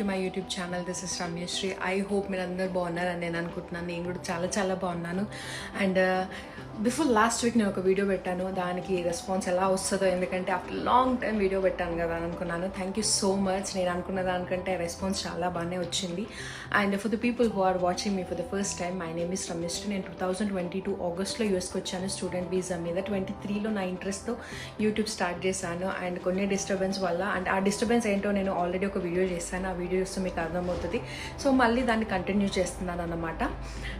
To my YouTube channel this is Ramyasri I hope మీరు అందరు బాగున్నారని నేను అనుకుంటున్నాను. నేను కూడా చాలా చాలా బాగున్నాను. అండ్ బిఫోర్ లాస్ట్ వీక్ నేను ఒక వీడియో పెట్టాను. దానికి రెస్పాన్స్ ఎలా వస్తుందో ఎందుకంటే ఆఫ్టర్ లాంగ్ టైం వీడియో పెట్టాను కదా అని అనుకున్నాను. థ్యాంక్ యూ సో మచ్ నేను అనుకున్న దానికంటే రెస్పాన్స్ చాలా బాగానే వచ్చింది. And for the people who are watching me for the first time my name is Ramyasri నేను టూ థౌజండ్ ట్వంటీ టూ ఆగస్ట్లో యూఎస్కి వచ్చాను. స్టూడెంట్ వీసా మీద ట్వంటీ త్రీలో నా ఇంట్రెస్ట్తో యూట్యూబ్ స్టార్ట్ చేశాను. అండ్ కొన్ని డిస్టర్బెన్స్ వల్ల అండ్ ఆ డిస్టర్బెన్స్ ఏంటో నేను ఆల్రెడీ ఒక వీడియో చేశాను. ఆ వీడియో వీడియోస్ మీకు అర్థమవుతుంది. సో మళ్ళీ దాన్ని కంటిన్యూ చేస్తున్నాను అన్నమాట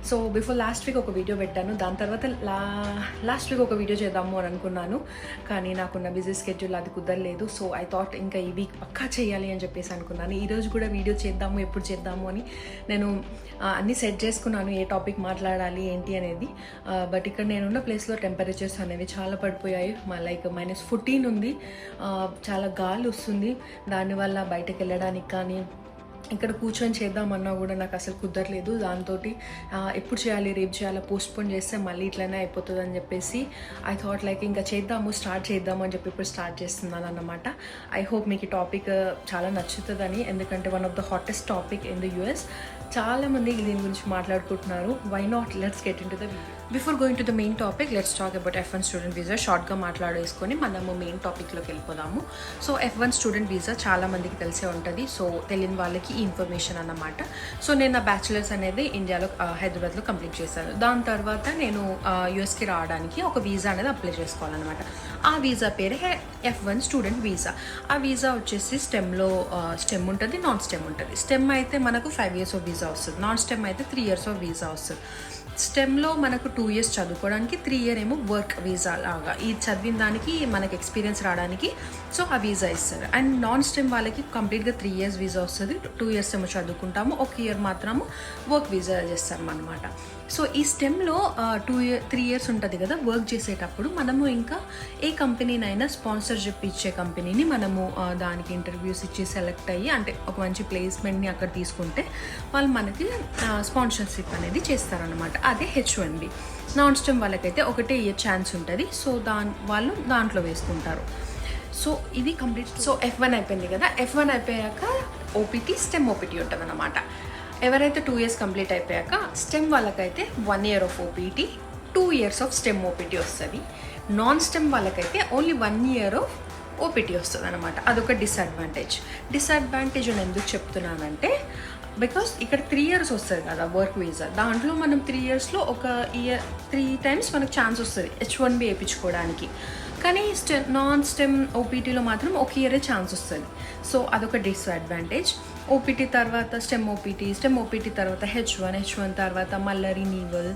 సో బిఫోర్ లాస్ట్ వీక్ ఒక వీడియో పెట్టాను. దాని తర్వాత లా లాస్ట్ వీక్ ఒక వీడియో చేద్దాము అని అనుకున్నాను. కానీ నాకున్న బిజీ స్కెడ్యూల్ అది కుదరలేదు. సో ఐ థాట్ ఇంకా ఈ వీక్ పక్కా చేయాలి అని చెప్పేసి అనుకున్నాను. ఈరోజు కూడా వీడియో చేద్దాము ఎప్పుడు చేద్దాము అని నేను అన్నీ సెట్ చేసుకున్నాను. ఏ టాపిక్ మాట్లాడాలి ఏంటి అనేది. బట్ ఇక్కడ నేనున్న ప్లేస్లో టెంపరేచర్స్ అనేవి చాలా పడిపోయాయి. మా లైక్ మైనస్ ఫోర్టీన్ ఉంది. చాలా గాలి వస్తుంది. దానివల్ల బయటకు వెళ్ళడానికి కానీ ఇక్కడ కూర్చొని చేద్దామన్నా కూడా నాకు అసలు కుదరలేదు. దాంతో ఎప్పుడు చేయాలి రేపు చేయాలి పోస్ట్పోన్ చేస్తే మళ్ళీ ఇట్లనే అయిపోతుంది అని చెప్పేసి ఐ థాట్ లైక్ ఇంకా చేద్దాము స్టార్ట్ చేద్దాము అని చెప్పి ఇప్పుడు స్టార్ట్ చేస్తున్నాను అన్నమాట. ఐ హోప్ మీకు ఈ టాపిక్ చాలా నచ్చుతుందని ఎందుకంటే one of the hottest topic in the US చాలా మంది దీని గురించి మాట్లాడుకుంటున్నారు. Why not let's get into the before going to the main topic let's talk about F one student visa షార్ట్గా మాట్లాడేసుకొని మనము మెయిన్ టాపిక్లోకి వెళ్ళిపోదాము. So F one student visa చాలా మందికి తెలిసే ఉంటుంది. సో తెలియని వాళ్ళకి ఈ ఇన్ఫర్మేషన్ అన్నమాట. సో నేను నా బ్యాచిలర్స్ అనేది ఇండియాలో హైదరాబాద్లో కంప్లీట్ చేశాను. దాని తర్వాత నేను యూఎస్కి రావడానికి ఒక వీసా అనేది అప్లై చేసుకోవాలన్నమాట. ఆ వీసా పేరే ఎఫ్ వన్ స్టూడెంట్ వీసా ఆ వీసా వచ్చేసి స్టెమ్లో స్టెమ్ ఉంటుంది నాన్ స్టెమ్ ఉంటుంది. స్టెమ్ అయితే మనకు ఫైవ్ ఇయర్స్ ఆఫ్ వీసా వస్తుంది. నాన్ స్టెమ్ అయితే త్రీ ఇయర్స్ ఆఫ్ వీసా వస్తుంది. స్టెమ్లో మనకు టూ ఇయర్స్ చదువుకోవడానికి త్రీ ఇయర్ ఏమో వర్క్ వీసా లాగా. ఈ చదివిన దానికి మనకి ఎక్స్పీరియన్స్ రావడానికి సో ఆ వీసా ఇస్తారు. అండ్ నాన్ స్టెమ్ వాళ్ళకి కంప్లీట్గా త్రీ ఇయర్స్ వీసా వస్తుంది. టూ ఇయర్స్ ఏమో చదువుకుంటాము. ఒక ఇయర్ మాత్రము వర్క్ వీసా చేస్తాం అనమాట సో ఈ స్టెమ్లో టూ ఇయర్ త్రీ ఇయర్స్ ఉంటుంది కదా వర్క్ చేసేటప్పుడు మనము ఇంకా ఏ కంపెనీనైనా స్పాన్సర్షిప్ ఇచ్చే కంపెనీని మనము దానికి ఇంటర్వ్యూస్ ఇచ్చి సెలెక్ట్ అయ్యి అంటే ఒక మంచి ప్లేస్మెంట్ని అక్కడ తీసుకుంటే వాళ్ళు మనకి స్పాన్సర్షిప్ అనేది చేస్తారనమాట అదే హెచ్ వన్ నాన్ స్టెమ్ వాళ్ళకైతే ఒకటే ఇయర్ ఛాన్స్ ఉంటుంది. సో దాని వాళ్ళు దాంట్లో వేసుకుంటారు. సో ఇది కంప్లీట్. సో ఎఫ్ వన్ అయిపోయింది కదా. ఎఫ్ వన్ అయిపోయాక ఓపీటీ స్టెమ్ ఓపీటీ ఉంటుంది అనమాట ఎవరైతే టూ ఇయర్స్ కంప్లీట్ అయిపోయాక స్టెమ్ వాళ్ళకైతే one year of OPT two years of STEM OPT వస్తుంది. నాన్ స్టెమ్ వాళ్ళకైతే only one year of OPT వస్తుంది అనమాట అదొక డిసడ్వాంటేజ్ డిసడ్వాంటేజ్ అని ఎందుకు చెప్తున్నానంటే బికాస్ ఇక్కడ త్రీ ఇయర్స్ వస్తుంది కదా వర్క్ వీసా దాంట్లో మనం త్రీ ఇయర్స్లో ఒక ఇయర్ త్రీ టైమ్స్ మనకు ఛాన్స్ వస్తుంది హెచ్ వన్ బి వేయించుకోవడానికి. కానీ స్టె నాన్ స్టెమ్ ఓపీటీలో మాత్రం ఒక ఇయరే ఛాన్స్ వస్తుంది. సో అదొక డిసడ్వాంటేజ్ ఓపీటీ తర్వాత స్టెమ్ ఓపీటీ స్టెమ్ ఓపీటీ తర్వాత హెచ్ వన్ హెచ్ వన్ తర్వాత మళ్ళీ రినీవల్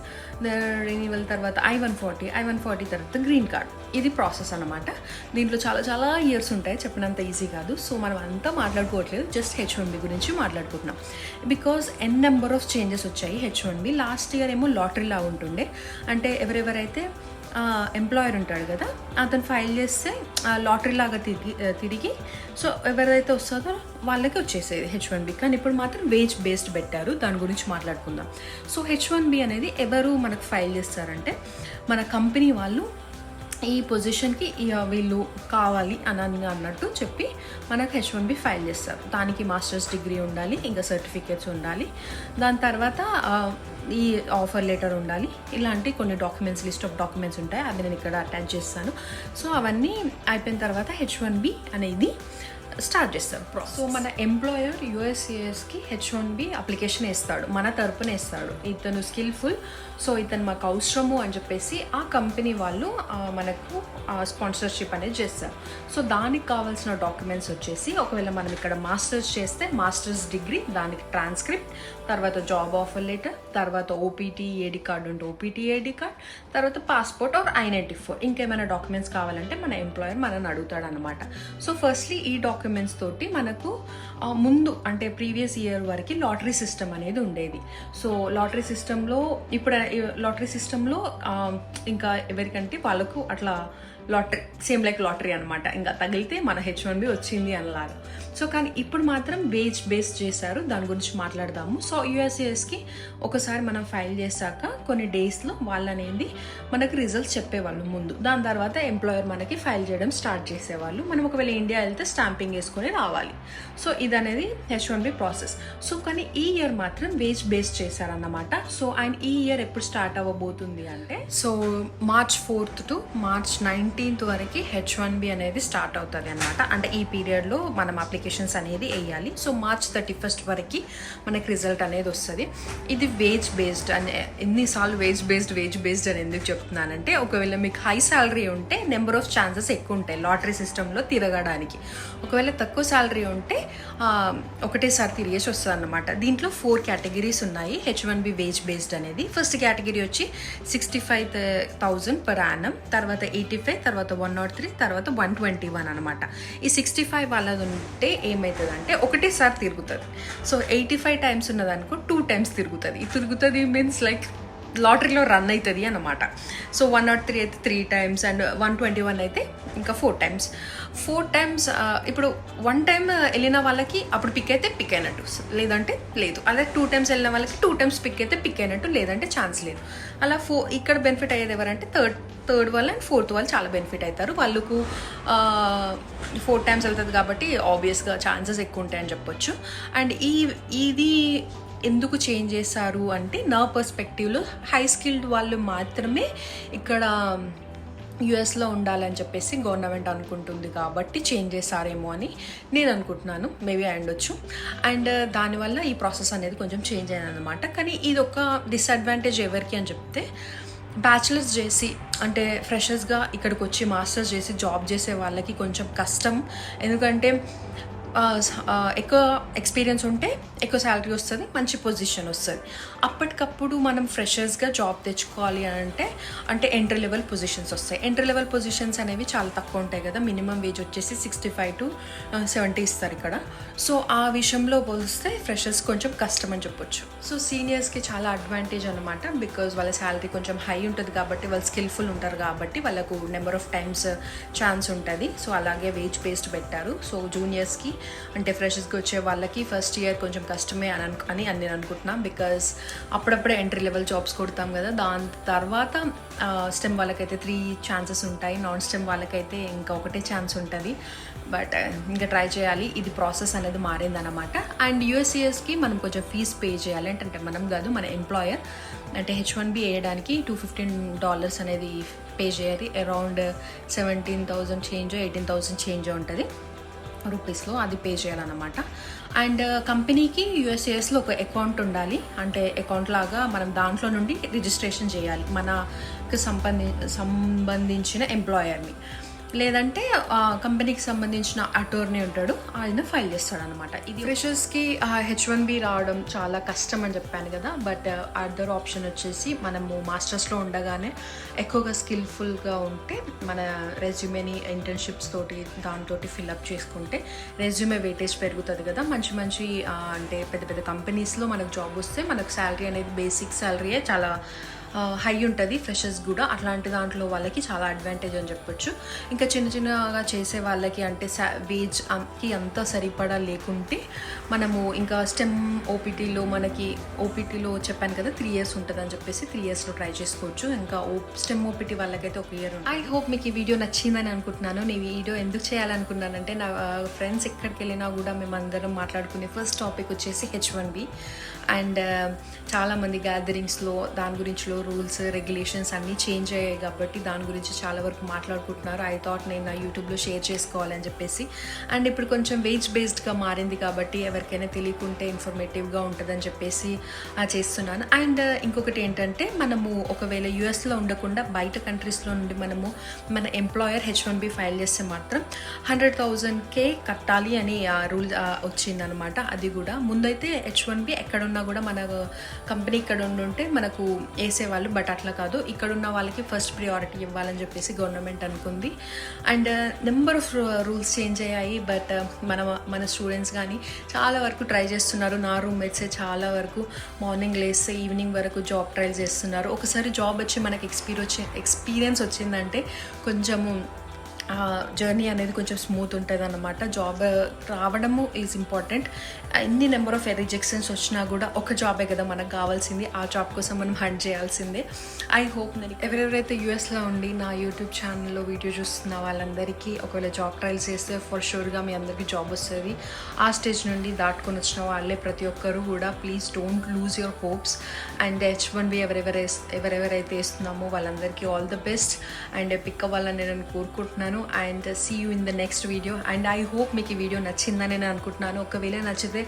రినీవల్ తర్వాత I one forty I one forty తర్వాత గ్రీన్ కార్డ్. ఇది ప్రాసెస్ అనమాట దీంట్లో చాలా చాలా ఇయర్స్ ఉంటాయి. చెప్పినంత ఈజీ కాదు. సో మనం అంతా మాట్లాడుకోవట్లేదు. జస్ట్ హెచ్ వన్ బి గురించి మాట్లాడుకుంటున్నాం. Because N number of changes వచ్చాయి H one B. Last year ఏమో లాటరీలా ఉంటుండే. అంటే ఎవరెవరైతే ఎంప్లాయర్ ఉంటాడు కదా అతను ఫైల్ చేస్తే లాటరీ లాగా తిరిగి తిరిగి సో ఎవరైతే వస్తుందో వాళ్ళకి వచ్చేసేది హెచ్ వన్ బి కానీ ఇప్పుడు మాత్రం వేజ్ బేస్డ్ పెట్టారు దాని గురించి మాట్లాడుకుందాం. సో హెచ్ వన్ బి అనేది ఎవరు మనకు ఫైల్ చేస్తారంటే మన కంపెనీ వాళ్ళు ఈ పొజిషన్కి వీళ్ళు కావాలి అని అన్నట్టు చెప్పి మనకు హెచ్ వన్ బి ఫైల్ చేస్తారు. దానికి మాస్టర్స్ డిగ్రీ ఉండాలి ఇంకా సర్టిఫికేట్స్ ఉండాలి. దాని తర్వాత ఈ ఆఫర్ లెటర్ ఉండాలి. ఇలాంటి కొన్ని డాక్యుమెంట్స్ లిస్ట్ ఆఫ్ డాక్యుమెంట్స్ ఉంటాయి. అవి నేను ఇక్కడ అటాచ్ చేస్తాను. సో అవన్నీ అయిపోయిన తర్వాత హెచ్ వన్ బి అనేది స్టార్ట్ చేస్తారు సో మన ఎంప్లాయర్ యూఎస్ఏఎస్కి హెచ్ వన్ బి అప్లికేషన్ వేస్తాడు. మన తరపున ఇస్తాడు ఇతను స్కిల్ఫుల్ సో ఇతను మాకు అవసరము అని చెప్పేసి ఆ కంపెనీ వాళ్ళు ఆ, మనకు స్పాన్సర్షిప్ అనేది చేస్తారు. సో దానికి కావాల్సిన డాక్యుమెంట్స్ వచ్చేసి ఒకవేళ మనం ఇక్కడ మాస్టర్స్ చేస్తే మాస్టర్స్ డిగ్రీ దానికి ట్రాన్స్క్రిప్ట్ తర్వాత జాబ్ ఆఫర్ లెటర్ తర్వాత ఓపీటీ ఏడి కార్డు ఉంటే ఓపీటీ ఏడి కార్డ్ తర్వాత passport or I ninety four ఇంకేమైనా డాక్యుమెంట్స్ కావాలంటే మన ఎంప్లాయర్ మనల్ని అడుగుతాడు అనమాట సో ఫస్ట్లీ ఈ డాక్యుమెంట్ డాక్యుమెంట్స్ తోటి మనకు ముందు అంటే ప్రీవియస్ ఇయర్ వరకు లాటరీ సిస్టమ్ అనేది ఉండేది. సో లాటరీ సిస్టంలో ఇప్పుడు లాటరీ సిస్టంలో ఇంకా ఎవరికంటే వాళ్ళకు అట్లా లాటరీ సేమ్ లైక్ లాటరీ అనమాట ఇంకా తగిలితే మన హెచ్ వన్ బి వచ్చింది అనలాగా సో కానీ ఇప్పుడు మాత్రం వేజ్ బేస్ చేశారు. దాని గురించి మాట్లాడదాము. సో యూఎస్ఏఎస్కి ఒకసారి మనం ఫైల్ చేశాక కొన్ని డేస్లో వాళ్ళనేది మనకి రిజల్ట్స్ చెప్పేవాళ్ళు ముందు. దాని తర్వాత ఎంప్లాయర్ మనకి ఫైల్ చేయడం స్టార్ట్ చేసేవాళ్ళు. మనం ఒకవేళ ఇండియా వెళ్తే స్టాంపింగ్ వేసుకొని రావాలి. సో ఇది అనేది H one B process so కానీ ఈ ఇయర్ మాత్రం వేజ్ బేస్ చేశారన్నమాట. సో అండ్ ఈ ఇయర్ ఎప్పుడు స్టార్ట్ అవ్వబోతుంది అంటే so March fourth to March nineteenth వరకు హెచ్ వన్ బి అనేది స్టార్ట్ అవుతుంది అనమాట అంటే ఈ పీరియడ్లో మనం అప్లికేషన్స్ అనేది వేయాలి. సో మార్చ్ థర్టీ ఫస్ట్ వరకు మనకి రిజల్ట్ అనేది వస్తుంది. ఇది వేజ్ బేస్డ్ అనే ఎన్నిసార్లు వేజ్ బేస్డ్ వేజ్ బేస్డ్ అని ఎందుకు చెప్తున్నానంటే ఒకవేళ మీకు హై శాలరీ ఉంటే నెంబర్ ఆఫ్ ఛాన్సెస్ ఎక్కువ ఉంటాయి లాటరీ సిస్టంలో తిరగడానికి. ఒకవేళ తక్కువ శాలరీ ఉంటే ఒకటేసారి తిరిగేసి వస్తుంది అనమాట దీంట్లో ఫోర్ కేటగిరీస్ ఉన్నాయి. H one B wage based అనేది. ఫస్ట్ కేటగిరీ వచ్చి sixty five thousand per annum తర్వాత ఎయిటీ ఫైవ్ తర్వాత వన్ నాట్ త్రీ తర్వాత వన్ ట్వంటీ వన్ అనమాట ఈ సిక్స్టీ ఫైవ్ వాళ్ళది ఉంటే ఏమవుతుంది అంటే ఒకటేసారి తిరుగుతుంది. సో ఎయిటీ ఫైవ్ టైమ్స్ ఉన్నదనుకో టూ టైమ్స్ తిరుగుతుంది. ఈ తిరుగుతుంది మీన్స్ లైక్ లాటరీలో రన్ అవుతుంది అన్నమాట. సో వన్ నాట్ త్రీ అయితే three times and one twenty one అయితే ఇంకా ఫోర్ టైమ్స్ ఫోర్ టైమ్స్ ఇప్పుడు వన్ టైం వెళ్ళిన వాళ్ళకి అప్పుడు పిక్ అయితే పిక్ అయినట్టు. లేదంటే లేదు. అదే టూ టైమ్స్ వెళ్ళిన వాళ్ళకి టూ టైమ్స్ పిక్ అయితే పిక్ అయినట్టు లేదంటే ఛాన్స్ లేదు. అలా ఫో ఇక్కడ బెనిఫిట్ అయ్యేది ఎవరంటే థర్డ్ థర్డ్ వాళ్ళు అండ్ ఫోర్త్ వాళ్ళు చాలా బెనిఫిట్ అవుతారు వాళ్ళకు ఫోర్ టైమ్స్ వెళ్తుంది కాబట్టి ఆబ్వియస్గా ఛాన్సెస్ ఎక్కువ ఉంటాయని చెప్పొచ్చు. అండ్ ఈ ఇది ఎందుకు చేంజ్ చేశారు అంటే నా పర్స్పెక్టివ్లో హై స్కిల్డ్ వాళ్ళు మాత్రమే ఇక్కడ యుఎస్లో ఉండాలని చెప్పేసి గవర్నమెంట్ అనుకుంటుంది కాబట్టి చేంజ్ చేశారేమో అని నేను అనుకుంటున్నాను. మేబీ అయ్యుండొచ్చు అండ్ దానివల్ల ఈ ప్రాసెస్ అనేది కొంచెం చేంజ్ అయింది అనమాట కానీ ఇది ఒక డిసడ్వాంటేజ్ ఎవరికి అని చెప్తే బ్యాచిలర్స్ చేసి అంటే ఫ్రెషర్స్గా ఇక్కడికి వచ్చి మాస్టర్స్ చేసి జాబ్ చేసే వాళ్ళకి కొంచెం కష్టం. ఎందుకంటే ఎక్కువ ఎక్స్పీరియన్స్ ఉంటే ఎక్కువ శాలరీ వస్తుంది మంచి పొజిషన్ వస్తుంది. అప్పటికప్పుడు మనం ఫ్రెషర్స్గా జాబ్ తెచ్చుకోవాలి అని అంటే అంటే ఎంట్రీ లెవెల్ పొజిషన్స్ వస్తాయి. ఎంట్రీ లెవెల్ పొజిషన్స్ అనేవి చాలా తక్కువ ఉంటాయి కదా. మినిమం వేజ్ వచ్చేసి సిక్స్టీ ఫైవ్ టు సెవెంటీ ఇస్తారు ఇక్కడ. సో ఆ విషయంలో పోలిస్తే ఫ్రెషర్స్ కొంచెం కష్టం అని చెప్పొచ్చు. సో సీనియర్స్కి చాలా అడ్వాంటేజ్ అనమాట బికాజ్ వాళ్ళ శాలరీ కొంచెం హై ఉంటుంది కాబట్టి వాళ్ళు స్కిల్ఫుల్ ఉంటారు కాబట్టి వాళ్ళకు నెంబర్ ఆఫ్ టైమ్స్ ఛాన్స్ ఉంటుంది. సో అలాగే వేజ్ బేస్డ్ పెట్టారు. సో జూనియర్స్కి అంటే ఫ్రెషర్స్కి వచ్చే వాళ్ళకి ఫస్ట్ ఇయర్ కొంచెం కష్టమే అని అను అని నేను అనుకుంటున్నాను. బికాస్ అప్పుడప్పుడే ఎంట్రీ లెవెల్ జాబ్స్ కొడతాం కదా దాని తర్వాత స్టెమ్ వాళ్ళకైతే త్రీ ఛాన్సెస్ ఉంటాయి. నాన్ స్టెమ్ వాళ్ళకైతే ఇంకా ఒకటే ఛాన్స్ ఉంటుంది. బట్ ఇంకా ట్రై చేయాలి. ఇది ప్రాసెస్ అనేది మారిందనమాట అండ్ యూఎస్సిఎస్కి మనం కొంచెం ఫీజ్ పే చేయాలి. అంటే అంటే మనం కాదు మన ఎంప్లాయర్ అంటే హెచ్ వన్ బి వేయడానికి టూ ఫిఫ్టీన్ డాలర్స్ అనేది పే చేయాలి. Around seventeen thousand change eighteen thousand change ఉంటుంది. రూపీస్లో అది పే చేయాలన్నమాట. అండ్ కంపెనీకి యూఎస్ఏఎస్లో ఒక అకౌంట్ ఉండాలి. అంటే అకౌంట్ లాగా మనం దాంట్లో నుండి రిజిస్ట్రేషన్ చేయాలి. మనకు సంబంధి సంబంధించిన ఎంప్లాయర్ని లేదంటే కంపెనీకి సంబంధించిన అటోర్నీ ఉంటాడు ఆయన ఫైల్ చేస్తాడు అనమాట ఇది ఫ్రెషర్స్కి హెచ్ వన్ బి రావడం చాలా కష్టం అని చెప్పాను కదా బట్ అదర్ ఆప్షన్ వచ్చేసి మనము మాస్టర్స్లో ఉండగానే ఎక్కువగా స్కిల్ఫుల్గా ఉంటే మన రెజ్యూమేని ఇంటర్న్షిప్స్ తోటి దాంతో ఫిల్అప్ చేసుకుంటే రెజ్యూమే వెయిటేజ్ పెరుగుతుంది కదా. మంచి మంచి అంటే పెద్ద పెద్ద కంపెనీస్లో మనకు జాబ్ వస్తే మనకు శాలరీ అనేది బేసిక్ శాలరీయే చాలా హై ఉంటుంది ఫ్రెషర్స్ కూడా. అట్లాంటి దాంట్లో వాళ్ళకి చాలా అడ్వాంటేజ్ అని చెప్పొచ్చు. ఇంకా చిన్న చిన్నగా చేసే వాళ్ళకి అంటే వేజ్ um, కి అంత సరిపడా లేకుంటే మనము ఇంకా స్టెమ్ ఓపీటీలో మనకి ఓపీటీలో చెప్పాను కదా త్రీ ఇయర్స్ ఉంటుంది అని చెప్పేసి త్రీ ఇయర్స్లో ట్రై చేసుకోవచ్చు. ఇంకా ఓ స్టెమ్ ఓపీటీ వాళ్ళకైతే ఒక ఇయర్ ఐ హోప్ మీకు ఈ వీడియో నచ్చిందని అనుకుంటున్నాను. నేను ఈ వీడియో ఎందుకు చేయాలనుకున్నానంటే నా ఫ్రెండ్స్ ఎక్కడికి వెళ్ళినా కూడా మేమందరం మాట్లాడుకునే ఫస్ట్ టాపిక్ వచ్చేసి హెచ్ వన్ బి అండ్ చాలామంది గ్యాదరింగ్స్లో దాని గురించిలో రూల్స్ రెగ్యులేషన్స్ అన్నీ చేంజ్ అయ్యాయి కాబట్టి దాని గురించి చాలా వరకు మాట్లాడుకుంటున్నారు. ఐ థాట్ నేను నా యూట్యూబ్లో షేర్ చేసుకోవాలని చెప్పేసి. అండ్ ఇప్పుడు కొంచెం వేజ్ బేస్డ్గా మారింది కాబట్టి ఎవరికైనా తెలియకుంటే ఇన్ఫర్మేటివ్గా ఉంటుందని చెప్పేసి ఆ చేస్తున్నాను. అండ్ uh, ఇంకొకటి ఏంటంటే మనము ఒకవేళ యూఎస్లో ఉండకుండా బయట కంట్రీస్లో నుండి మనము మన employer H one B file చేస్తే మాత్రం హండ్రెడ్ థౌజండ్కే కట్టాలి అని ఆ రూల్ వచ్చిందనమాట అది కూడా. ముందైతే హెచ్ వన్ బి ఎక్కడున్నా కూడా మన uh, కంపెనీ ఇక్కడ ఉండుంటే మనకు వాళ్ళు బట్ అట్లా కాదు. ఇక్కడ ఉన్న వాళ్ళకి ఫస్ట్ ప్రియారిటీ ఇవ్వాలని చెప్పేసి గవర్నమెంట్ అనుకుంది. And number of rules change అయ్యాయి బట్ uh, మన మన స్టూడెంట్స్ కానీ చాలా వరకు ట్రై చేస్తున్నారు. నా రూమ్మేట్సే చాలా వరకు మార్నింగ్ లేస్తే ఈవినింగ్ వరకు జాబ్ ట్రైల్ చేస్తున్నారు. ఒకసారి జాబ్ వచ్చి మనకి ఎక్స్పీరియన్స్ ఎక్స్పీరియన్స్ వచ్చిందంటే కొంచెము జర్నీ అనేది కొంచెం స్మూత్ ఉంటుంది అనమాట జాబ్ రావడము ఈజ్ ఇంపార్టెంట్ ఎన్ని నెంబర్ ఆఫ్ రిజెక్షన్స్ వచ్చినా కూడా ఒక జాబే కదా మనకు కావాల్సింది. ఆ జాబ్ కోసం మనం హంట్ చేయాల్సిందే. ఐ హోప్ నేను ఎవరెవరైతే యూఎస్లో ఉండి నా యూట్యూబ్ ఛానల్లో వీడియో చూస్తున్న వాళ్ళందరికీ ఒకవేళ జాబ్ ట్రయల్స్ చేస్తే ఫర్ షూర్గా మీ అందరికీ జాబ్ వస్తుంది. ఆ స్టేజ్ నుండి దాటుకొని వచ్చిన వాళ్ళే ప్రతి ఒక్కరు కూడా please don't lose your hopes and H one B ఎవరెవరు ఎవరెవరైతే వేస్తున్నామో వాళ్ళందరికీ all the best and pick అవ్వాలని నేను కోరుకుంటున్నాను. And see you in the next video and I hope మీకు ఈ వీడియో నచ్చిందని నేను అనుకుంటున్నాను. ఒకవేళ నచ్చితే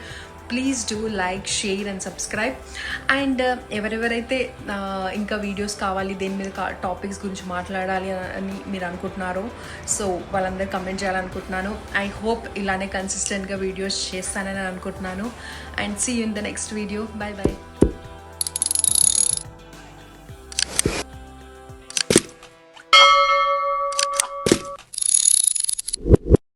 please do like share and subscribe and ఎవరెవరైతే uh, ఇంకా వీడియోస్ కావాలి దేని మీద టాపిక్స్ గురించి మాట్లాడాలి అని మీరు అనుకుంటున్నారో సో వాళ్ళందరూ కమెంట్ చేయాలనుకుంటున్నాను. ఐ హోప్ ఇలానే కన్సిస్టెంట్గా వీడియోస్ చేస్తానని అనుకుంటున్నాను. And see you in the next video bye bye